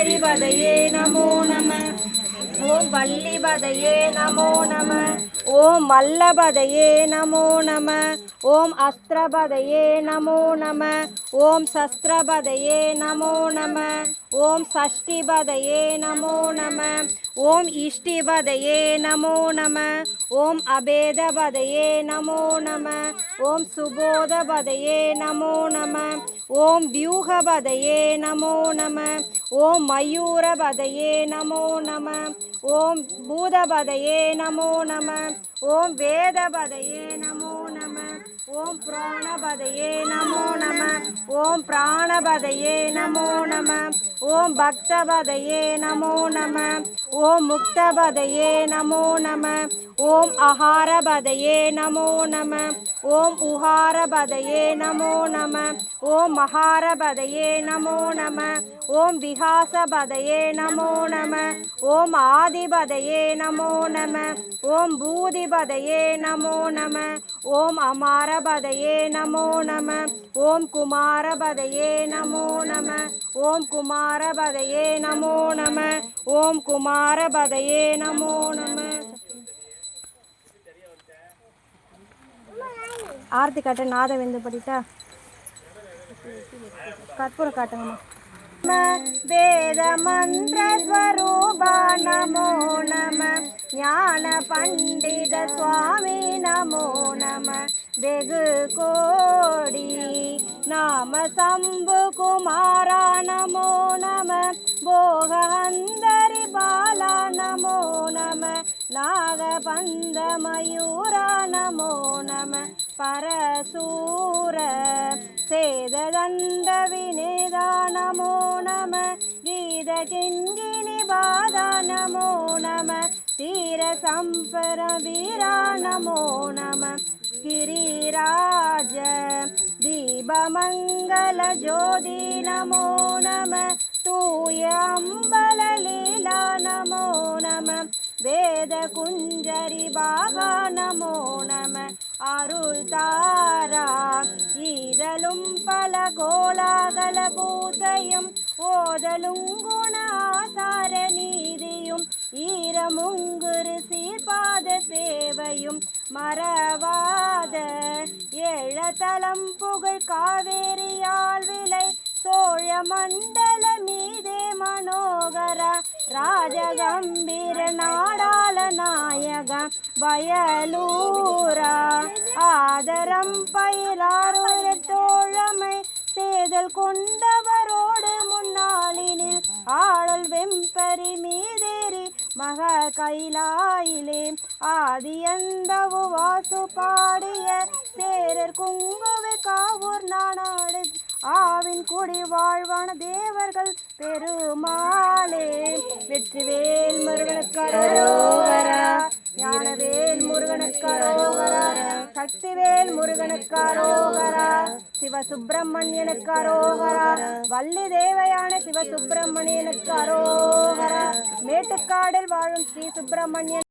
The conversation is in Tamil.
சுந்தரிபதையே நமோ நம ஓம் வள்ளிபதையே நமோ நம ஓம் மல்லபதையே நமோ நம ஓம் அஸ்திரபதையே நமோ நம ஓம் சஸ்திரபதையே நமோ நம ஓம் சஷ்டிபதையே நமோ நம ஓம் இஷ்டிபதையே நமோ நம ஓம் அபேதபதையே நமோ நம ஓம் சுபோதபதையே நமோ நம ஓம் வியூகபதையே நமோ நம ஓம் மயூரபதையே நமோ நம. ஓம் பூதபதையே நமோ நம. ஓம் வேதபதையே நமோ நம. ஓம் பிராணபதையே நமோ நம. ஓம் பிராணபதையே நமோ நம. ஓம் பக்தபதையே நமோ நம. ஓம் முக்தபதையே நமோ நம. ஓம் அகாரபதையே நமோ நம. ஓம் உஹாரபதையே நமோ நம. ஓம் மகாரபதையே நமோ நம. ஓம் விகாசபதையே நமோ நம. ஓம் ஆதிபதையே நமோ நம. ஓம் பூதிபதையே நமோ நம. ஓம் அமாரபதையே நமோ நம. ஓம் குமாரபதையே நமோ நம. ஓம் குமாரபதையே நமோ நம. ஓம் குமாரபதையே நமோ நம. ஆர்த்தி காட்ட நாத வெந்து படிட்டா? கற்பூர காட்டுங்கம்மா. வேத மந்திர ஸ்வரூபா நமோ நம. ஞான பண்டித சுவாமி நமோ நம. வெகு கோடி. நாம சம்பு குமாரா நமோ நம. போகந்தரி பாலா நமோ நம. நாகபந்த மயூரா நமோ நம. பரசூர. சேததண்ட வினேதா நமோ நம. கீத கிங்கிணி பாதா நமோ நம. தீர சம்பர வீரா நமோ நம गिरिराज दीपमङ्गलज्योति नमो नमः तूय अम्बललीला नमो नमः வேதகுஞ்சரி பாபா நமோ நம அருள் தாரா ஈரலும் பல கோலாகல பூசையும் ஓதலும் குண ஆசார நீதியும் ஈரமுங்குரு சீர்பாத சேவையும் மறவாத ஏழத்தலம் புகழ் காவேரியால் விலை சோழ மண்டல மீதே மனோகர ராஜகம்பீர நாடாள நாயக வயலூரா. ஆதரம் பயிலாருய தோழமை சேதல் கொண்டவரோடு முன்னாளினில் ஆடல் வெம்பரி மீதேறி மக கைலாயிலே ஆதியந்தவு வாசு பாடிய சேரர் குங்குவை காவூர் நாடாடு ஆவின் குடி வாழ்வான தேவர்கள் பெருமாளே. வெற்றிவேல் முருகனுக்கு ஞானவேல் முருகன் சக்திவேல் முருகனுக்கரோகரா சிவசுப்பிரமணியனுக்கு அரோகரா வள்ளி தேவையான சிவசுப்பிரமணியனுக்கு அரோகரா மேட்டுக்காடில் வாழும் ஸ்ரீ சுப்பிரமணியன்